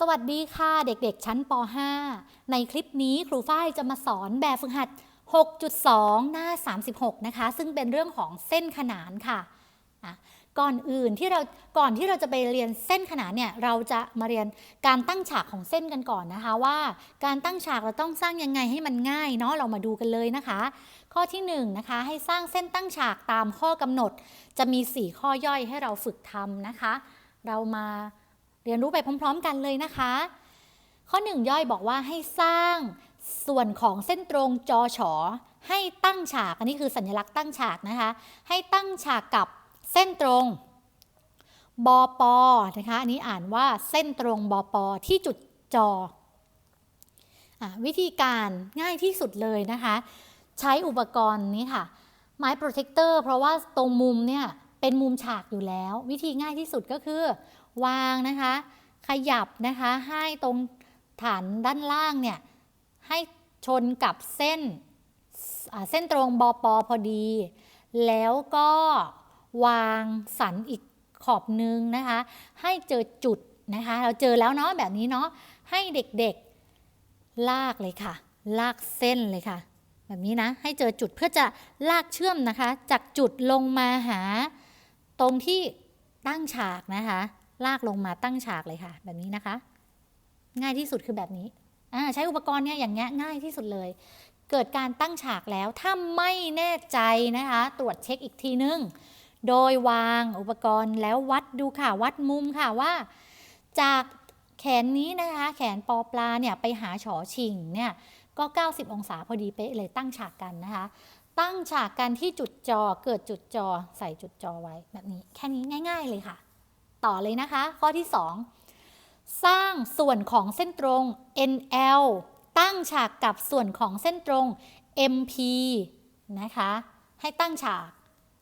สวัสดีค่ะเด็กๆ ชั้นป .5 ในคลิปนี้ครูฝ้ายจะมาสอนแบบฝึกหัด 6.2 หน้า 36 นะคะ ซึ่งเป็นเรื่องของเส้นขนานค่ะะก่อนอื่นที่เราก่อนที่เราจะไปเรียนเส้นขนานเนี่ยเราจะมาเรียนการตั้งฉากของเส้นกันก่อนนะคะว่า การตั้งฉากเราต้องสร้างยังไงให้มันง่ายเนาะเรามาดูกันเลยนะคะ ข้อที่1นนะคะให้สร้างเส้นตั้งฉากตามข้อกำหนด จะมี 4 ข้อย่อยให้เราฝึกทำนะคะ เรามา เรียนรู้ไปพร้อม ๆ กันเลยนะคะ ข้อ 1 ย่อยบอกว่าให้สร้างส่วนของเส้นตรงจอฉอให้ตั้งฉาก อันนี้คือสัญลักษณ์ตั้งฉากนะคะ ให้ตั้งฉากกับเส้นตรงบอปอนะคะ อันนี้อ่านว่าเส้นตรงบอปอที่จุดจออวิธีการง่ายที่สุดเลยนะคะ ใช้อุปกรณ์นี้ค่ะ ไม้โปรเทคเตอร์เพราะว่าตรงมุมเนี่ยเป็นมุมฉากอยู่แล้ว วิธีง่ายที่สุดก็คือ วางนะคะ ขยับนะคะให้ตรงฐานด้านล่างเนี่ยให้ชนกับเส้นเส้นตรงบอปอพอดี แล้วก็วางสันอีกขอบนึงนะคะ ให้เจอจุดนะคะ เราเจอแล้วเนาะแบบนี้เนาะให้เด็กๆลากเลยค่ะ ลากเส้นเลยค่ะ แบบนี้นะ ให้เจอจุดเพื่อจะลากเชื่อมนะคะ จากจุดลงมาหาตรงที่ตั้งฉากนะคะ ลากลงมาตั้งฉากเลยค่ะ แบบนี้นะคะ ง่ายที่สุดคือแบบนี้ใช้อุปกรณ์เนี่ยอย่างเงี้ยง่ายที่สุดเลย เกิดการตั้งฉากแล้วถ้าไม่แน่ใจนะคะ ตรวจเช็คอีกทีนึง โดยวางอุปกรณ์แล้ววัดดูค่ะ วัดมุมค่ะว่า จากแขนนี้นะคะ แขนปอปลาเนี่ยไปหาฉอชิงเนี่ยก็ 90 องศาพอดีเป๊ะเลยตั้งฉากกันนะคะ ตั้งฉากกันที่จุดจอเกิดจุดจอใส่จุดจอไว้แบบนี้ แค่นี้ง่าย ๆ เลยค่ะ ต่อเลยนะคะ ข้อที่ 2 สร้างส่วนของเส้นตรง NL ตั้งฉากกับส่วนของเส้นตรง MP นะคะ ให้ตั้งฉาก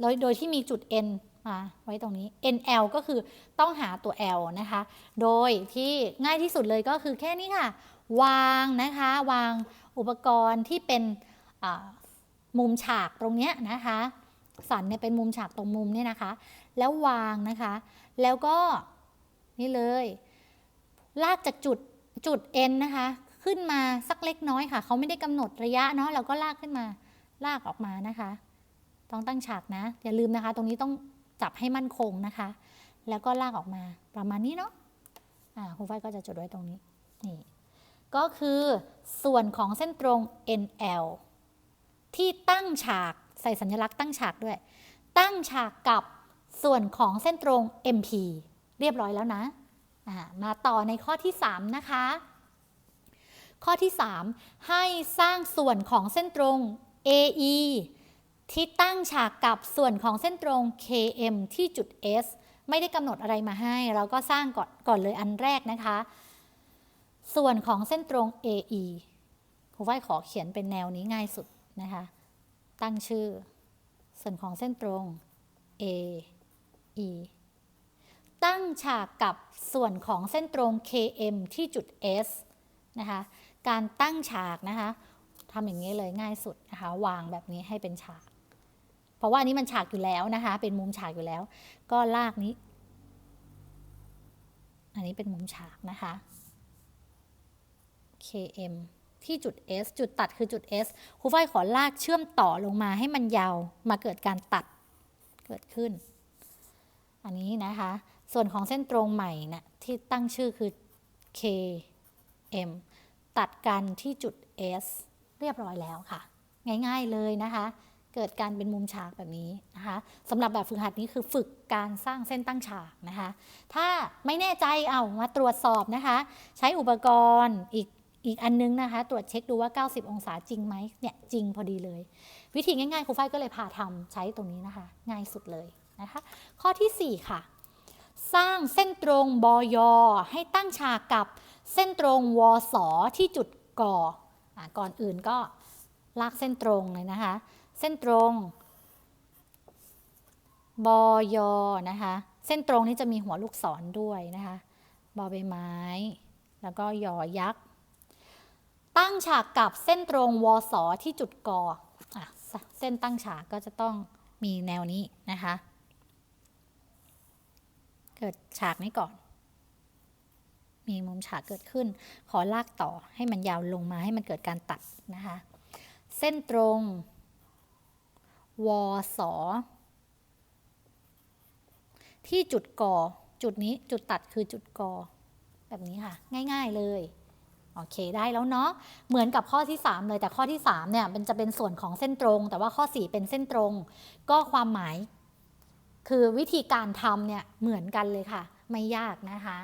โดยโดยที่มีจุด n มาไว้ตรงนี้ nl ก็คือต้องหาตัว l นะคะ โดยที่ง่ายที่สุดเลยก็คือแค่นี้ค่ะ วางนะคะ วางอุปกรณ์ที่เป็นมุมฉากตรงเนี้ยนะคะ สันเนี่ยเป็นมุมฉากตรงมุมเนี่ยนะคะ แล้ววางนะคะ แล้วก็นี่เลย ลากจากจุดจุด n นะคะ ขึ้นมาสักเล็กน้อยค่ะ เขาไม่ได้กำหนดระยะเนาะเราก็ลากขึ้นมา ลากออกมานะคะ ต้องตั้งฉากนะ อย่าลืมนะคะ ตรงนี้ต้องจับให้มั่นคงนะคะ แล้วก็ลากออกมาประมาณนี้เนาะอ่าคุณฝ้ายก็จะจดไว้ตรงนี้นี่ก็คือส่วนของเส้นตรง NL ที่ตั้งฉากใส่สัญลักษณ์ตั้งฉากด้วย ตั้งฉากกับ ส่วนของเส้นตรง MP เรียบร้อยแล้วนะมาต่อในข้อที่ 3 นะคะ ข้อที่ 3 ให้สร้างส่วนของเส้นตรง AE ที่ตั้งฉากกับส่วนของเส้นตรง KM ที่จุด S ไม่ได้กำหนดอะไรมาให้ เราก็สร้างก่อนก่อนเลยอันแรกนะคะ ส่วนของเส้นตรง AE ครูฝ้ายขอเขียนเป็นแนวนี้ง่ายสุดนะคะ ตั้งชื่อ ส่วนของเส้นตรง AE ตั้งฉากกับส่วนของเส้นตรง KM ที่จุด S นะคะการตั้งฉากนะคะทำอย่างนี้เลยง่ายสุดนะคะวางแบบนี้ให้เป็นฉาก เพราะว่านนี้มันฉากอยู่แล้วนะคะ เป็นมุมฉากอยู่แล้ว ก็ลากนี้ อันนี้เป็นมุมฉากนะคะ KM ที่จุด S จุดตัดคือจุด S ครูฝ้ายขอลากเชื่อมต่อลงมาให้มันยาวมาเกิดการตัดเกิดขึ้น อันนี้นะคะ ส่วนของเส้นตรงใหม่นะที่ตั้งชื่อคือ KM ตัดกันที่จุด S เรียบร้อยแล้วค่ะ ง่ายๆเลยนะคะ เกิดการเป็นมุมฉากแบบนี้นะคะสำหรับแบบฝึกหัดนี้คือฝึกการสร้างเส้นตั้งฉากนะคะ ถ้าไม่แน่ใจเอามาตรวจสอบนะคะ ใช้อุปกรณ์อีกอีกอันนึงนะคะ ตรวจเช็คดูว่า 90 องศาจริงไหมเนี่ยจริงพอดีเลย วิธีง่ายๆครูฝ้ายก็เลยพาทำใช้ตรงนี้นะคะ ง่ายสุดเลย นะคะข้อที่ 4 ค่ะ สร้างเส้นตรงบอยให้ตั้งฉากกับเส้นตรงวสที่จุดก่ออก่อนอื่นก็ลากเส้นตรงเลยนะคะ เส้นตรงบอยอนะคะ เส้นตรงนี้จะมีหัวลูกศรด้วยนะคะบอใบไม้ แล้วก็ยอยักษ์ ตั้งฉากกับเส้นตรงวสที่จุดกออเส้นตั้งฉากก็จะต้องมีแนวนี้นะคะ เกิดฉากนี้ก่อน มีมุมฉากเกิดขึ้น ขอลากต่อให้มันยาวลงมาให้มันเกิดการตัดนะคะ เส้นตรง วสที่จุดก่อจุดนี้จุดตัดคือจุดก่อแบบนี้ค่ะ ง่ายๆเลยโอเคได้แล้วเนาะเหมือนกับข้อที่ 3 เลยแต่ข้อที่3เนี่ยมันจะเป็นส่วนของเส้นตรง แต่ว่าข้อ 4 เป็นเส้นตรง ก็ความหมาย คือวิธีการทำเนี่ยเหมือนกันเลยค่ะ ไม่ยากนะคะ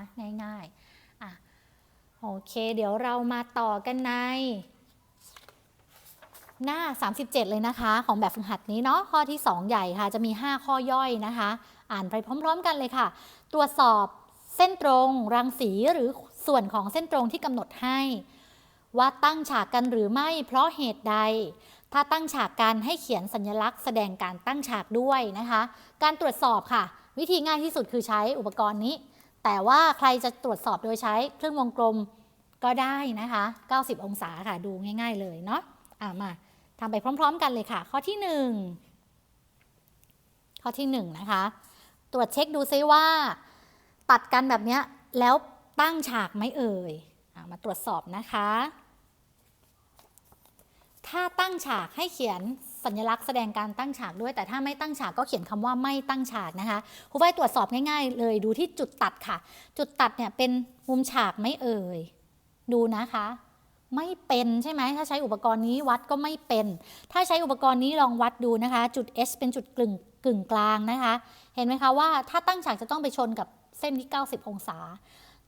ง่ายๆอะโอเค เดี๋ยวเรามาต่อกันใน หน้า 37 เลยนะคะ ของแบบฝึกหัดนี้เนาะข้อที่ 2 ใหญ่ค่ะ จะมี 5 ข้อย่อยนะคะ อ่านไปพร้อม ๆ กันเลยค่ะ ตรวจสอบเส้นตรงรังสีหรือส่วนของเส้นตรงที่กำหนดให้ ว่าตั้งฉากกันหรือไม่เพราะเหตุใด ถ้าตั้งฉากกันให้เขียนสัญลักษณ์แสดงการตั้งฉากด้วยนะคะ การตรวจสอบค่ะ วิธีง่ายที่สุดคือใช้อุปกรณ์นี้ แต่ว่าใครจะตรวจสอบโดยใช้เครื่องวงกลมก็ได้นะคะ 90 องศาค่ะดูง่าย ๆ เลยเนาะอ่ามาทำไปพร้อม ๆ กันเลยค่ะ ข้อที่ 1 ข้อที่ 1 นะคะ ตรวจเช็คดูซิว่า ตัดกันแบบนี้แล้วตั้งฉากไหมเอ่ยอมาตรวจสอบนะคะ ถ้าตั้งฉากให้เขียนสัญลักษณ์แสดงการตั้งฉากด้วย แต่ถ้าไม่ตั้งฉากก็เขียนคำว่าไม่ตั้งฉากนะคะครูฝ้ายตรวจสอบง่าย ๆ เลยดูที่จุดตัดค่ะ จุดตัดเนี่ยเป็นมุมฉากไม่เอ่ย ดูนะคะ ไม่เป็นใช่ไหมถ้าใช้อุปกรณ์นี้วัดก็ไม่เป็น ถ้าใช้อุปกรณ์นี้ลองวัดดูนะคะ จุด S เป็นจุดกึ่งกึ่งกลางนะคะ เห็นไหมคะว่าถ้าตั้งฉากจะต้องไปชนกับเส้นที่ 90 องศา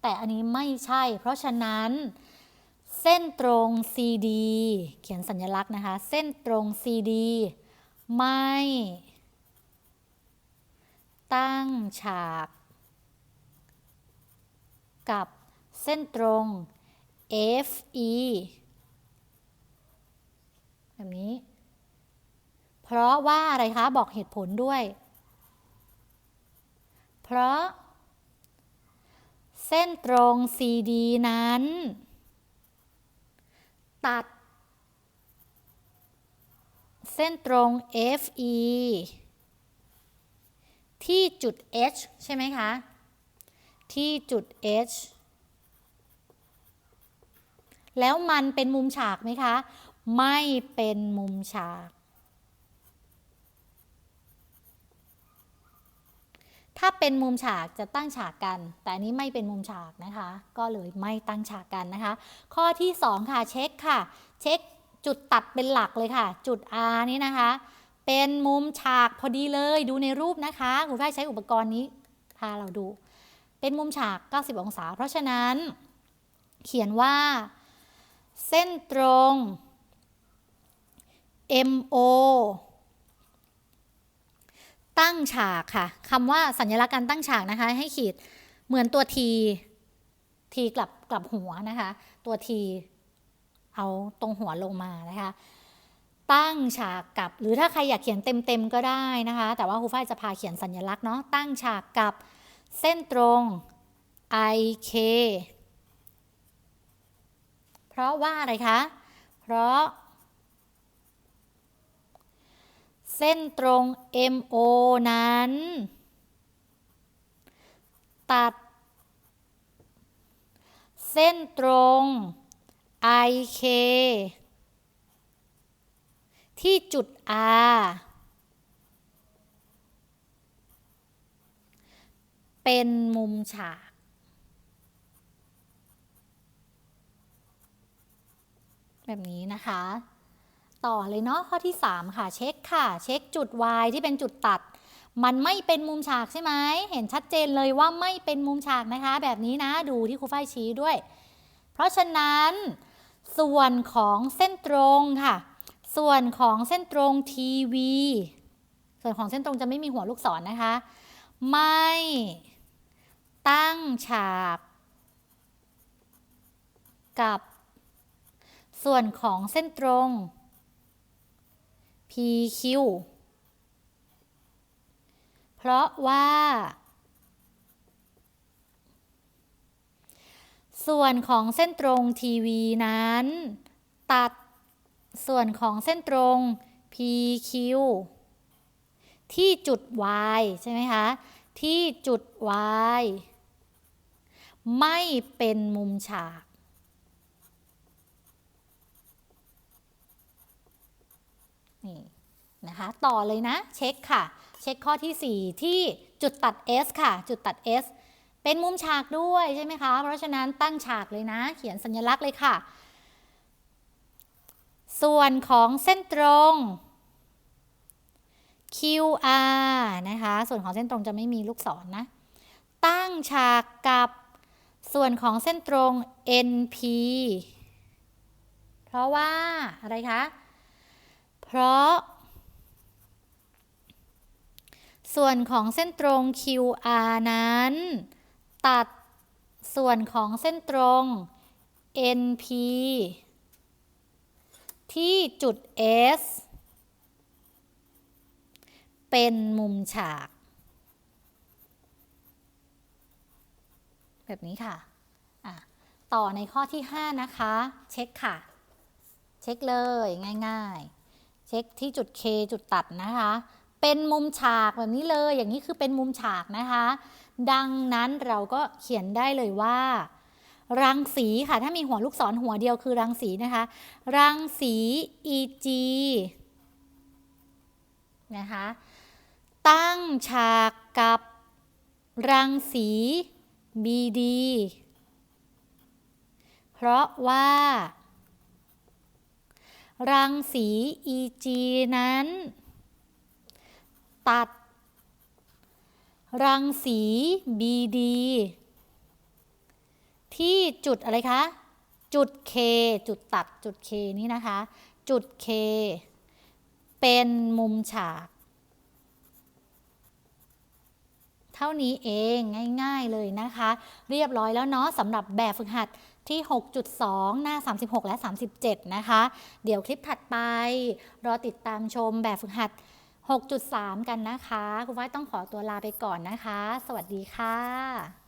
แต่อันนี้ไม่ใช่ เพราะฉะนั้น เส้นตรง CD เขียนสัญลักษณ์นะคะ เส้นตรง CD ไม่ ตั้งฉาก กับเส้นตรง FE แบบนี้ เพราะว่าอะไรคะ บอกเหตุผลด้วย เพราะ เส้นตรง CD นั้น ตัด เส้นตรง FE ที่จุด H ใช่ไหมคะ ที่จุด H แล้วมันเป็นมุมฉากไหมคะ ไม่เป็นมุมฉาก ถ้าเป็นมุมฉากจะตั้งฉากกัน แต่อันนี้ไม่เป็นมุมฉากนะคะ ก็เลยไม่ตั้งฉากกันนะคะ ข้อที่ 2 ค่ะเช็คค่ะ เช็คจุดตัดเป็นหลักเลยค่ะ จุด R นี้นะคะ เป็นมุมฉากพอดีเลยดูในรูปนะคะคุณฝ้ายใช้อุปกรณ์นี้พาเราดู เป็นมุมฉาก 90 องศา เพราะฉะนั้น เขียนว่า เส้นตรง MO ตั้งฉากค่ะคำว่าสัญลักษณ์การตั้งฉากนะคะ ให้ขีดเหมือนตัว T T กลับกลับหัวนะคะ ตัว T เอาตรงหัวลงมานะคะ ตั้งฉากกับ หรือถ้าใครอยากเขียนเต็มๆก็ได้นะคะ แต่ว่าครูฝ้ายจะพาเขียนสัญลักษณ์เนาะตั้งฉากกับเส้นตรง IK เพราะว่าอะไรคะ เพราะ เส้นตรง MO นั้น ตัด เส้นตรง IK ที่จุด R เป็นมุมฉาก แบบนี้นะคะ ต่อเลยเนาะข้อที่ 3 ค่ะ เช็คค่ะ เช็คจุด Y ที่เป็นจุดตัด มันไม่เป็นมุมฉากใช่ไหมเห็นชัดเจนเลยว่าไม่เป็นมุมฉากนะคะ แบบนี้นะดูที่ครูฝ้ายชี้ด้วย เพราะฉะนั้น ส่วนของเส้นตรงค่ะ ส่วนของเส้นตรงทีวีส่วนของเส้นตรงจะไม่มีหัวลูกศรนนะคะ ไม่ตั้งฉากกับส่วนของเส้นตรง PQ เพราะว่า ส่วนของเส้นตรงทีวีนั้น ตัดส่วนของเส้นตรง PQ ที่จุด Y ใช่ไหมคะ ที่จุด Y ไม่เป็นมุมฉาก นี่นะคะต่อเลยนะเช็คค่ะ เช็คข้อที่ 4 ที่จุดตัด S ค่ะ จุดตัด S เป็นมุมฉากด้วยใช่ไหมคะ เพราะฉะนั้นตั้งฉากเลยนะ เขียนสัญลักษณ์เลยค่ะ ส่วนของเส้นตรง QR นะคะ ส่วนของเส้นตรงจะไม่มีลูกศรนนะ ตั้งฉากกับส่วนของเส้นตรง NP เพราะว่าอะไรคะ เพราะ ส่วนของเส้นตรง QR นั้น ตัดส่วนของเส้นตรง NP ที่จุด S เป็นมุมฉาก แบบนี้ค่ะะต่อในข้อที่ 5 นะคะ เช็คค่ะ เช็คเลยง่าย ๆ ช็คที่จุด K จุดตัดนะคะ เป็นมุมฉากแบบนี้เลย อย่างนี้คือเป็นมุมฉากนะคะ ดังนั้นเราก็เขียนได้เลยว่า รังสีค่ะ ถ้ามีหัวลูกศรหัวเดียวคือรังสีนะคะ รังสี EG นะคะ ตั้งฉากกับรังสี BD เพราะว่า รังสี EG นั้น ตัด รังสี BD ที่จุดอะไรคะ จุด K จุดตัดจุด K นี่นะคะ จุด K เป็นมุมฉาก เท่านี้เองง่าย ๆเลยนะคะ เรียบร้อยแล้วเนาะสำหรับแบบฝึกหัด ที่ 6.2 หน้า 36 และ 37 นะคะ เดี๋ยวคลิปถัดไป รอติดตามชมแบบฝึกหัด 6.3 กันนะคะ คุณฟ้าต้องขอตัวลาไปก่อนนะคะ สวัสดีค่ะ